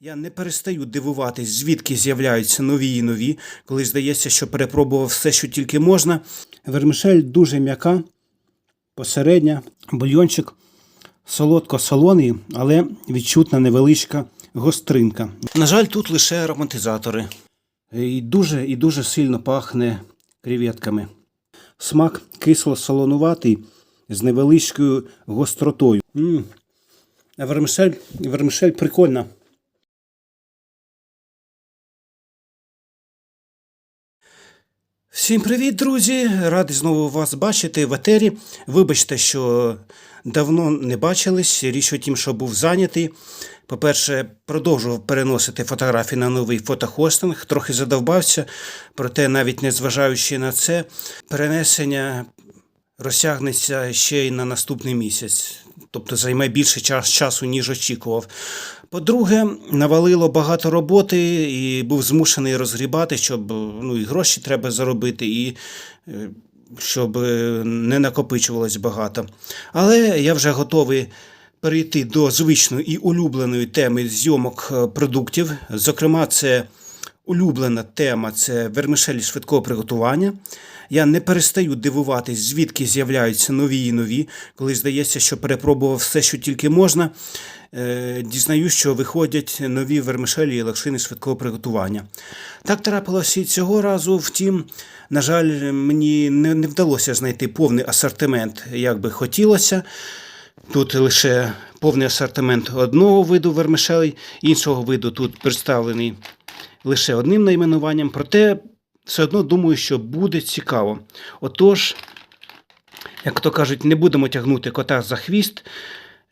Я не перестаю дивуватись, звідки з'являються нові і нові, коли здається, що перепробував все, що тільки можна. Вермишель дуже м'яка, посередня, бульйончик солодко-солоний, але відчутна невеличка гостринка. На жаль, тут лише ароматизатори. І дуже і дуже сильно пахне креветками. Смак кисло-солонуватий з невеличкою гостротою. м А вермишель, вермишель прикольна. Всім привіт, друзі! Радий знову вас бачити в етері. Вибачте, що давно не бачились. Річ у тім, що був зайнятий. По-перше, продовжував переносити фотографії на новий фотохостинг, трохи задовбався, проте, навіть незважаючи на це, перенесення розтягнеться ще й на наступний місяць, тобто займе більше час, часу, ніж очікував. По-друге, навалило багато роботи і був змушений розгрібати, щоб ну, і гроші треба заробити, і е, щоб е, не накопичувалось багато. Але я вже готовий перейти до звичної і улюбленої теми зйомок е, продуктів. Зокрема, це улюблена тема це вермишелі швидкого приготування. Я не перестаю дивуватись, звідки з'являються нові і нові, коли здається, що перепробував все, що тільки можна. Е, Дізнаюсь, що виходять нові вермишелі і лакшини швидкого приготування. Так трапилося і цього разу. Втім, на жаль, мені не, не вдалося знайти повний асортимент, як би хотілося. Тут лише повний асортимент одного виду вермишелей, іншого виду тут представлений лише одним найменуванням, проте все одно думаю, що буде цікаво. Отож, як то кажуть, не будемо тягнути кота за хвіст.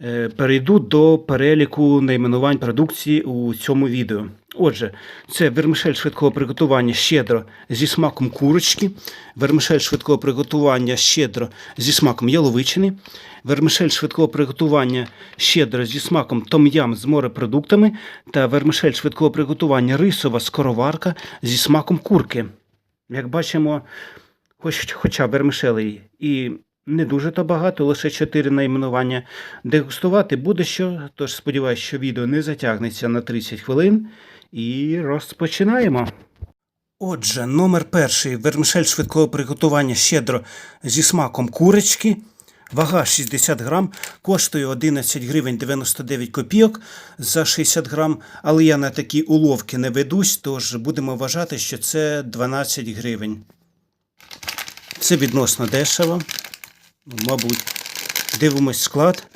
Е, Перейду до переліку найменувань продукції у цьому відео. Отже, це вермишель швидкого приготування щедро зі смаком курочки, вермишель швидкого приготування щедро зі смаком яловичини, вермишель швидкого приготування щедро зі смаком том'ям з морепродуктами та вермишель швидкого приготування рисова скороварка зі смаком курки. Як бачимо, хоч, хоча вермишелей і не дуже то багато, лише 4 найменування. Дегустувати буде що, тож сподіваюся, що відео не затягнеться на 30 хвилин. І розпочинаємо. Отже, номер перший вермишель швидкого приготування щедро зі смаком курочки. Вага 60 грам, коштує 11 гривень 99 копійок за 60 грам, але я на такі уловки не ведусь, тож будемо вважати, що це 12 гривень. Це відносно дешево. Мабуть, дивимось склад.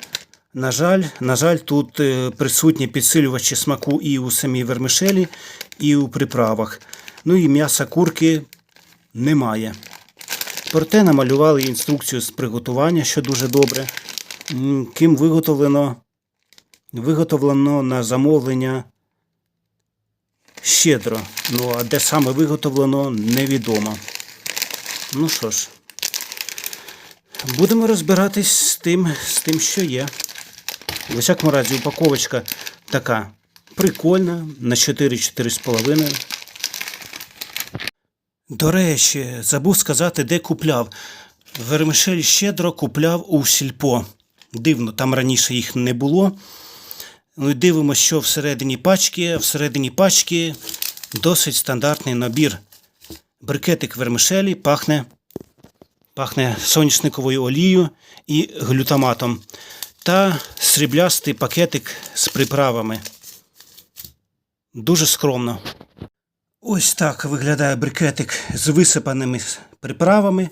На жаль, на жаль, тут е, присутні підсилювачі смаку і у самій вермишелі, і у приправах. Ну і м'яса курки немає. Проте намалювали інструкцію з приготування, що дуже добре. Ким виготовлено, виготовлено на замовлення щедро. Ну, а де саме виготовлено, невідомо. Ну що ж, будемо розбиратись з тим, з тим, що є. У всякому разі, упаковочка така прикольна, на 4-4,5. До речі, забув сказати, де купляв. Вермишель щедро купляв у сільпо. Дивно, там раніше їх не було. Ну дивимося, що всередині пачки. Всередині пачки досить стандартний набір. Брикетик вермишелі пахне, пахне соняшниковою олією і глютаматом. Та сріблястий пакетик з приправами. Дуже скромно. Ось так виглядає брикетик з висипаними приправами.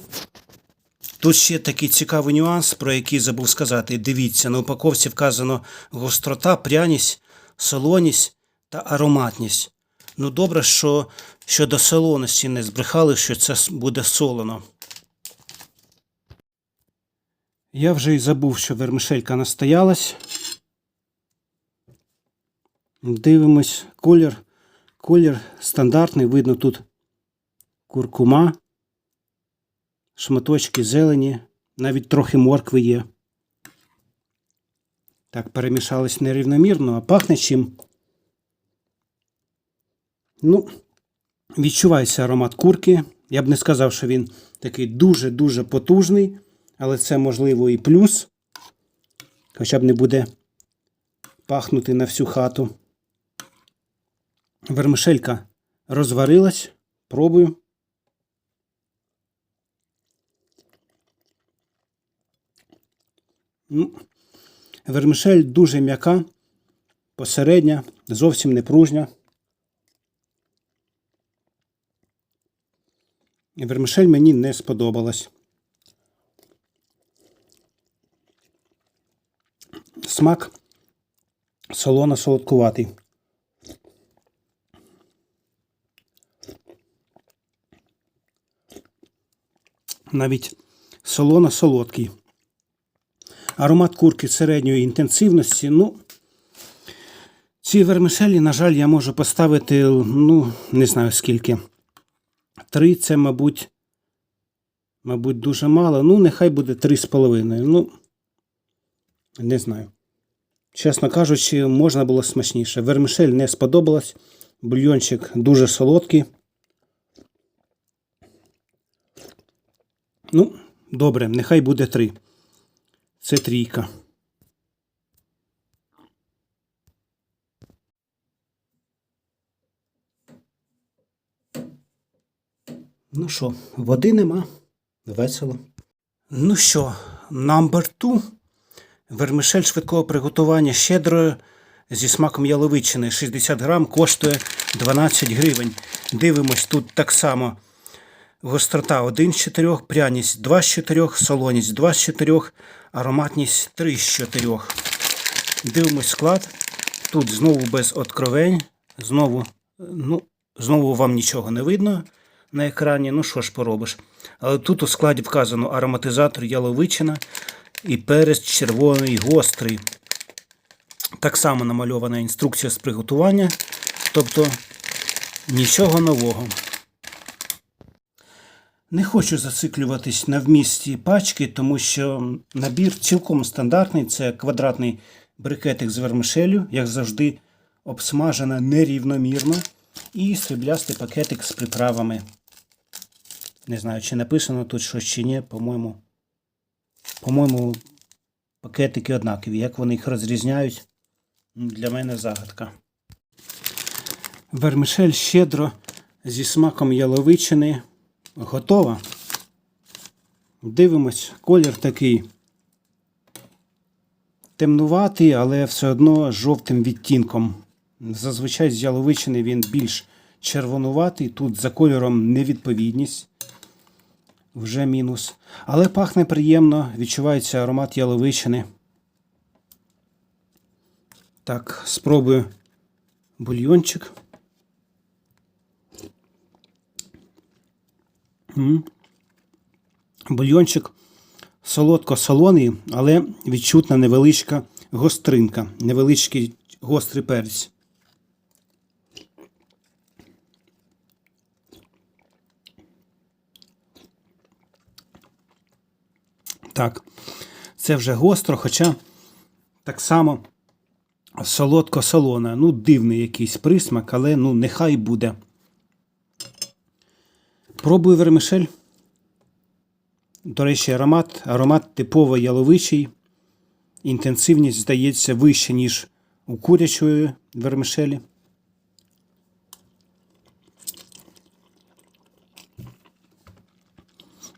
Тут ще такий цікавий нюанс, про який забув сказати. Дивіться, на упаковці вказано гострота, пряність, солоність та ароматність. Ну, добре, що щодо солоності не збрехали, що це буде солоно. Я вже й забув, що вермишелька настоялась. Дивимось колір. Колір стандартний, видно тут куркума, шматочки зелені, навіть трохи моркви є. Так, перемішались нерівномірно, а пахне чим. Ну, відчувається аромат курки. Я б не сказав, що він такий дуже-дуже потужний, але це можливо і плюс. Хоча б не буде пахнути на всю хату. Вермишелька розварилась. Пробую. Ну, вермишель дуже м'яка, посередня, зовсім не пружня. Вермишель мені не сподобалась. Смак солоно-солодкуватий. Навіть солоно-солодкий. Аромат курки середньої інтенсивності. Ну, ці вермишелі, на жаль, я можу поставити, ну, не знаю скільки. Три це, мабуть, мабуть, дуже мало. Ну, нехай буде три з половиною. Ну, не знаю. Чесно кажучи, можна було смачніше. Вермишель не сподобалась. Бульйончик дуже солодкий. Ну, добре, нехай буде три. Це трійка. Ну що, води нема. Весело. Ну що, number two. Вермишель швидкого приготування щедрою зі смаком яловичини 60 грам коштує 12 гривень. Дивимось тут так само. Гострота 1 з 4, пряність 2 з 4, солоність 2 з 4, ароматність 3 з 4. Дивимось склад. Тут знову без откровень. Знову, ну, знову вам нічого не видно на екрані. Ну що ж поробиш. Але тут у складі вказано ароматизатор яловичина і перець червоний гострий. Так само намальована інструкція з приготування. Тобто нічого нового. Не хочу зациклюватись на вмісті пачки, тому що набір цілком стандартний. Це квадратний брикетик з вермишелю, як завжди, обсмажена нерівномірно. І сріблястий пакетик з приправами. Не знаю, чи написано тут щось чи ні, по-моєму. По-моєму, пакетики однакові. Як вони їх розрізняють, для мене загадка. Вермишель щедро зі смаком яловичини. Готова. Дивимось, колір такий темнуватий, але все одно жовтим відтінком. Зазвичай з яловичини він більш червонуватий. Тут за кольором невідповідність. Вже мінус. Але пахне приємно, відчувається аромат яловичини. Так, спробую бульйончик. Бульйончик солодко-солоний, але відчутна невеличка гостринка, невеличкий гострий перець. Так, це вже гостро, хоча так само солодко-солона. Ну, дивний якийсь присмак, але ну, нехай буде. Пробую вермишель. До речі, аромат, аромат типово яловичий. Інтенсивність здається вища, ніж у курячої вермишелі.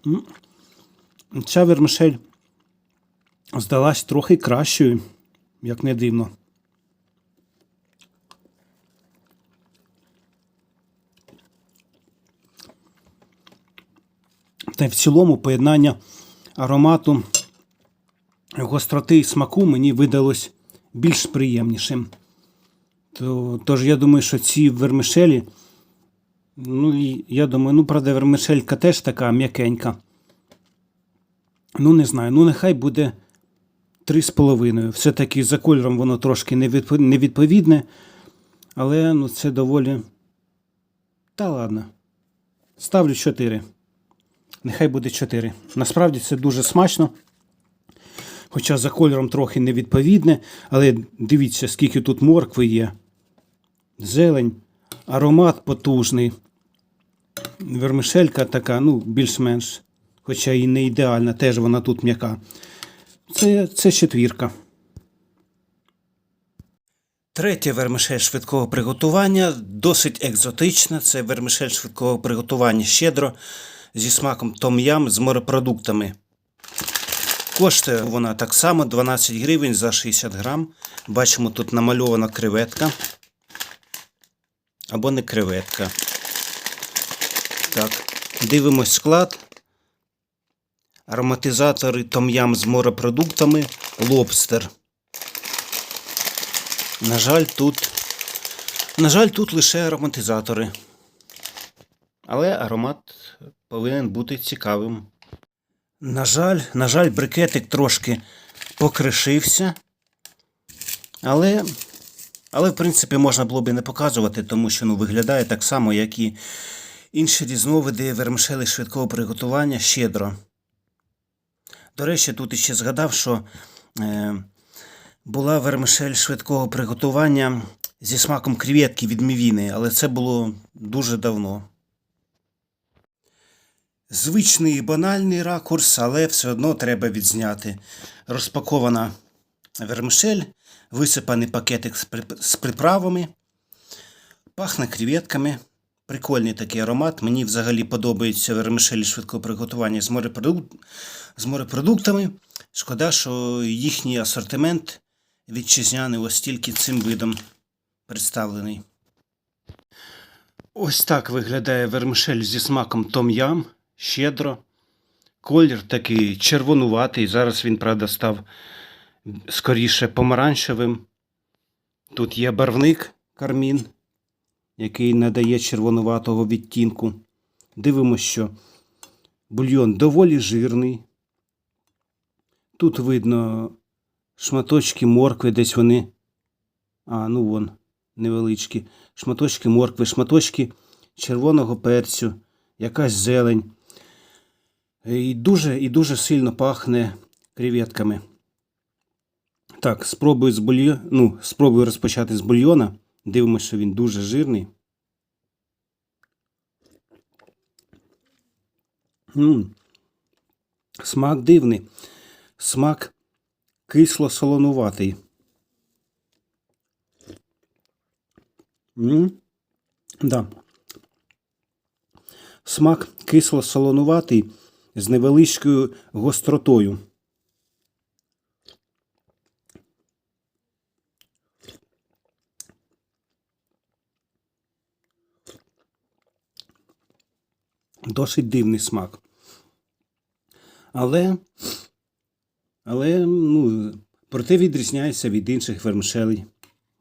М. Ця вермишель здалась трохи кращою, як не дивно. Та й в цілому поєднання аромату гостроти і смаку мені видалось більш приємнішим. Тож я думаю, що ці вермишелі, ну і я думаю, ну, правда, вермишелька теж така м'якенька. Ну, не знаю, ну нехай буде 3,5. Все-таки за кольором воно трошки невідповідне, але ну, це доволі. Та ладно. Ставлю 4. Нехай буде 4. Насправді це дуже смачно. Хоча за кольором трохи невідповідне, але дивіться, скільки тут моркви є. Зелень, аромат потужний. Вермишелька така, ну, більш-менш. Хоча і не ідеальна, теж вона тут м'яка. Це, це четвірка. Третє вермишель швидкого приготування досить екзотична. Це вермишель швидкого приготування щедро зі смаком том-ям з морепродуктами. Коштує вона так само 12 гривень за 60 грам. Бачимо, тут намальована креветка. Або не креветка. Так, дивимось склад. Ароматизатори том-ям з морепродуктами. Лобстер. На жаль, тут. На жаль, тут лише ароматизатори. Але аромат повинен бути цікавим. На жаль, на жаль, брикетик трошки покришився. Але, але в принципі, можна було б і не показувати, тому що ну, виглядає так само, як і інші різновиди вермишелі швидкого приготування щедро. До речі, тут іще згадав, що е, була вермишель швидкого приготування зі смаком креветки від мівіни, але це було дуже давно. Звичний банальний ракурс, але все одно треба відзняти. Розпакована вермишель, висипаний пакетик з приправами, пахне креветками. Прикольний такий аромат. Мені взагалі подобаються вермишелі швидкого приготування з, морепродук... з морепродуктами. Шкода, що їхній асортимент вітчизняний ось тільки цим видом представлений. Ось так виглядає вермишель зі смаком том-ям, щедро. Колір такий червонуватий. Зараз він, правда, став скоріше помаранчевим. Тут є барвник кармін, який надає червонуватого відтінку. Дивимося, що бульйон доволі жирний. Тут видно шматочки моркви, десь вони. А, ну вон, невеличкі. Шматочки моркви, шматочки червоного перцю, якась зелень. І дуже, і дуже сильно пахне креветками. Так, спробую з бульйон, ну, спробую розпочати з бульйона. Дивимося, що він дуже жирний. м Смак дивний. Смак кисло-солонуватий. м Да. Смак кисло-солонуватий з невеличкою гостротою. Досить дивний смак. Але, але ну, проте відрізняється від інших вермишелей.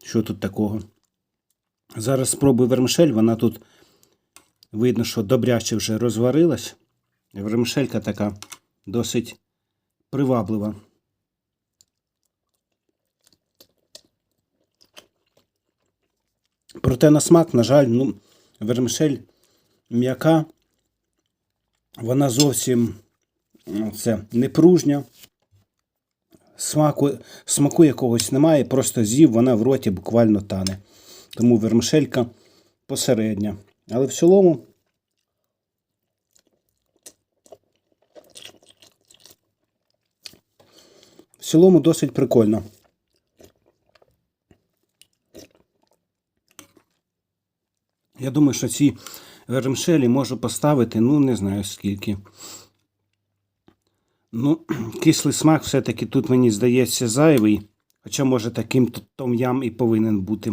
Що тут такого? Зараз спробую вермишель, вона тут видно, що добряче вже розварилась. Вермишелька така досить приваблива. Проте на смак, на жаль, ну, вермишель м'яка, вона зовсім це не пружня. Смаку, смаку якогось немає, просто з'їв, вона в роті буквально тане. Тому вермишелька посередня. Але в цілому в цілому досить прикольно. Я думаю, що ці вермшелі можу поставити, ну, не знаю скільки. Ну, кислий смак все-таки тут, мені здається, зайвий. Хоча, може, таким том-ям і повинен бути.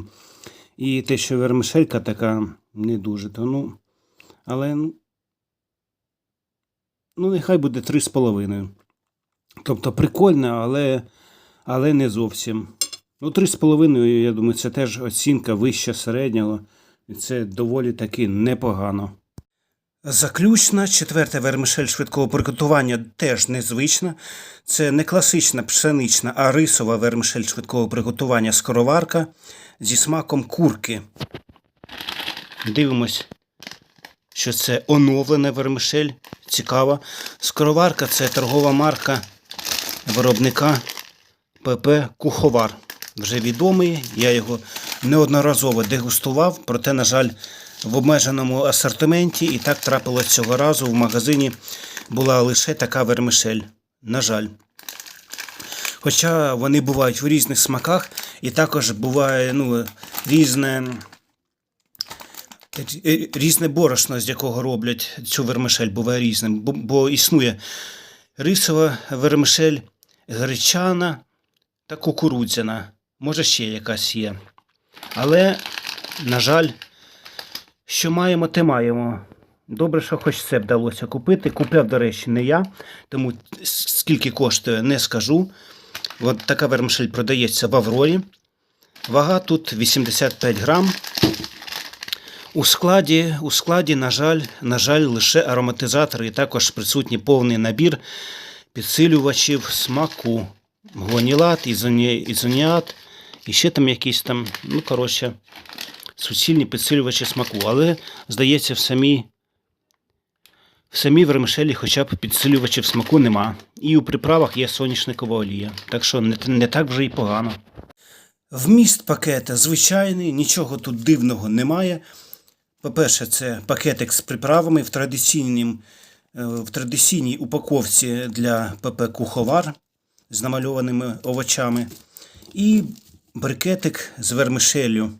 І те, що вермишелька така не дуже, то ну. Але. ну, Ну, нехай буде 3,5. Тобто прикольно, але, але не зовсім. Ну, 3,5, я думаю, це теж оцінка вища середнього. Це доволі таки непогано. Заключна, четверта вермишель швидкого приготування теж незвична. Це не класична пшенична, а рисова вермишель швидкого приготування скороварка зі смаком курки. Дивимось, що це оновлена вермишель. Цікава. Скороварка це торгова марка виробника ПП Куховар. Вже відомий. Я його неодноразово дегустував, проте, на жаль, в обмеженому асортименті і так трапилось цього разу. В магазині була лише така вермишель. На жаль. Хоча вони бувають в різних смаках, І також буває ну, різне, е, різне борошно, з якого роблять цю вермишель, буває різним. Бо, бо існує рисова вермишель, гречана та кукурудзяна. Може, ще якась є. Але, на жаль, що маємо, те маємо. Добре, що хоч це вдалося купити. Купив, до речі, не я, тому скільки коштує, не скажу. От така вермишель продається в Аврорі. Вага тут 85 грам. У складі, у складі, на жаль, на жаль, лише ароматизатори і також присутній повний набір підсилювачів смаку. Гонілат, ізоні, ізоніат, і ще там якісь там, ну, коротше, суцільні підсилювачі смаку. Але, здається, в самій, в самій вермишелі хоча б підсилювачів смаку нема. І у приправах є соняшникова олія. Так що не, не так вже і погано. Вміст пакета звичайний, нічого тут дивного немає. По-перше, це пакетик з приправами в, традиційнім, е, в традиційній упаковці для ПП Куховар з намальованими овочами. І брикетик з вермишелью.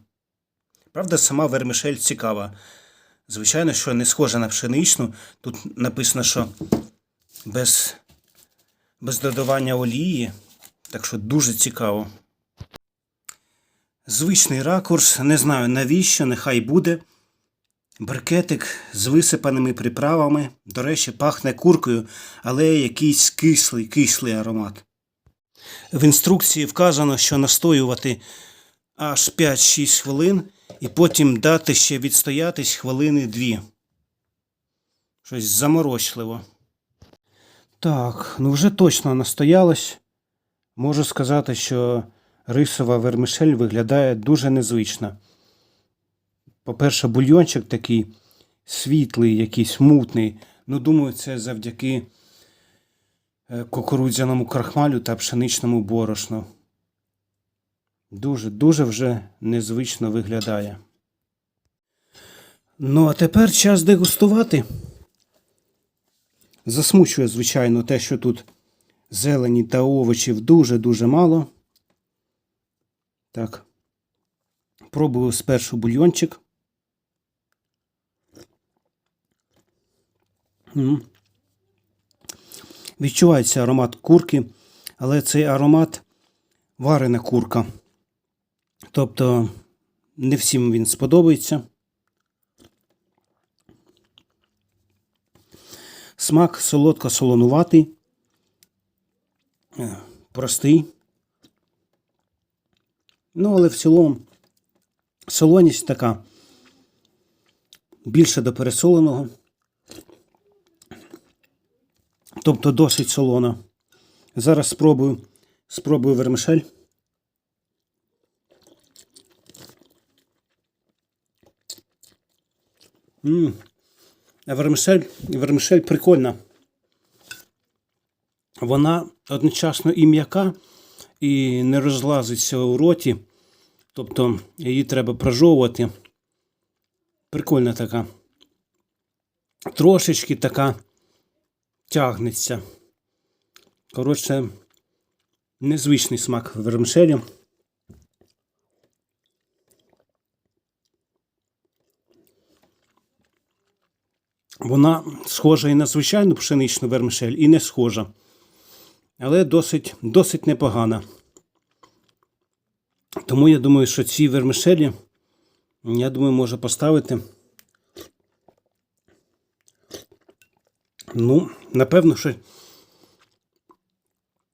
Правда, сама вермишель цікава. Звичайно, що не схожа на пшеничну. Тут написано, що без, без додавання олії. Так що дуже цікаво. Звичний ракурс, не знаю навіщо, нехай буде. Брикетик з висипаними приправами. До речі, пахне куркою, але якийсь кислий, кислий аромат. В інструкції вказано, що настоювати аж 5-6 хвилин і потім дати ще відстоятись хвилини 2. Щось заморочливо. Так, ну вже точно настоялось. Можу сказати, що рисова вермишель виглядає дуже незвично. По-перше, бульйончик такий світлий, якийсь мутний. Ну, думаю, це завдяки кукурудзяному крахмалю та пшеничному борошну. Дуже, дуже вже незвично виглядає. Ну, а тепер час дегустувати. Засмучує, звичайно, те, що тут зелені та овочів дуже-дуже мало. Так. Пробую спершу бульйончик. Відчувається аромат курки, але цей аромат варена курка. Тобто не всім він сподобається. Смак солодко-солонуватий, е, простий. Ну, але в цілому солоність така більше до пересоленого. Тобто досить солона. Зараз спробую, спробую вермишель. М. А вермишель, вермишель прикольна. Вона одночасно і м'яка, і не розлазиться у роті. Тобто її треба прожовувати. Прикольна така. Трошечки така тягнеться. Коротше, незвичний смак вермишелі. Вона схожа і на звичайну пшеничну вермишель, і не схожа. Але досить, досить непогана. Тому я думаю, що ці вермишелі, я думаю, можу поставити. Ну, напевно, що.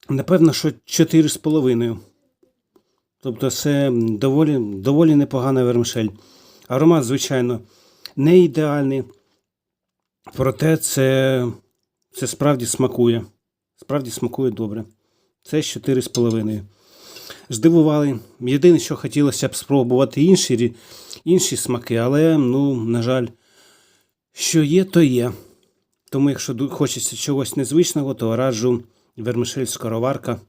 Напевно, що 4,5. Тобто це доволі, доволі непогана вермишель. Аромат, звичайно, не єдеальний. Проте це, це справді смакує. Справді смакує добре. Це 4,5. Здивували. Єдине, що хотілося б спробувати інші, інші смаки, але, ну, на жаль, що є, то є. Тому, якщо хочеться чогось незвичного, то раджу вермишель скороварка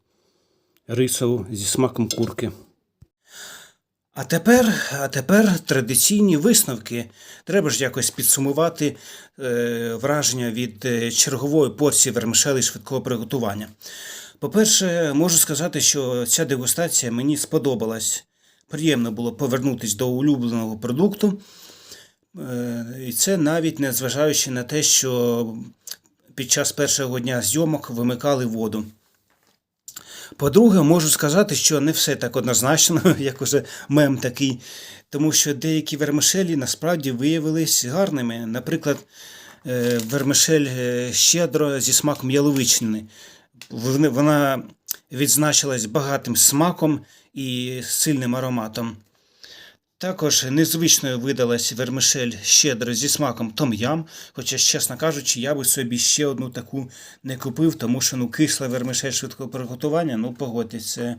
рисову зі смаком курки. А тепер, а тепер традиційні висновки. Треба ж якось підсумувати е, враження від е, чергової порції вермишелі швидкого приготування. По-перше, можу сказати, що ця дегустація мені сподобалась. Приємно було повернутися до улюбленого продукту. Е, І це навіть не зважаючи на те, що під час першого дня зйомок вимикали воду. По-друге, можу сказати, що не все так однозначно, як уже мем такий, тому що деякі вермишелі насправді виявились гарними. Наприклад, е, вермишель е, щедро зі смаком яловичини. Вона- відзначилась багатим смаком і сильним ароматом. Також незвичною видалась вермишель щедро зі смаком том-ям, хоча, чесно кажучи, я би собі ще одну таку не купив, тому що ну, кисла вермишель швидкого приготування, ну погодьтесь, це,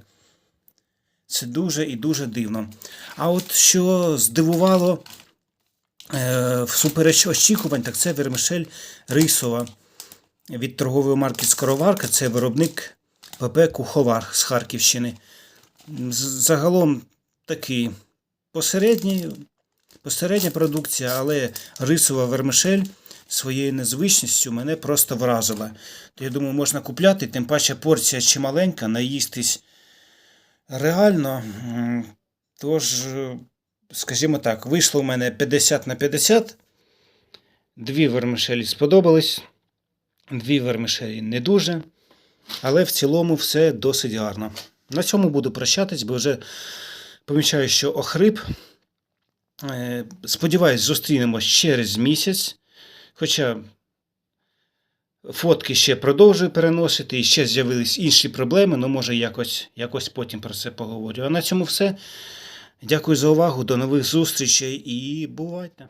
це дуже і дуже дивно. А от що здивувало е, всупереч очікувань, так це вермишель рисова від торгової марки Скороварка, це виробник ПП Куховар з Харківщини. Загалом такий посередній, посередня продукція, але рисова вермишель своєю незвичністю мене просто вразила. То я думаю, можна купляти, тим паче порція чималенька, наїстись реально. Тож, скажімо так, вийшло у мене 50 на 50. Дві вермишелі сподобались, дві вермишелі не дуже. Але в цілому все досить гарно. На цьому буду прощатись, бо вже помічаю, що охрип. Е, Сподіваюсь, зустрінемось через місяць. Хоча фотки ще продовжую переносити, і ще з'явились інші проблеми, ну може якось, якось потім про це поговорю. А на цьому все. Дякую за увагу, до нових зустрічей і бувайте!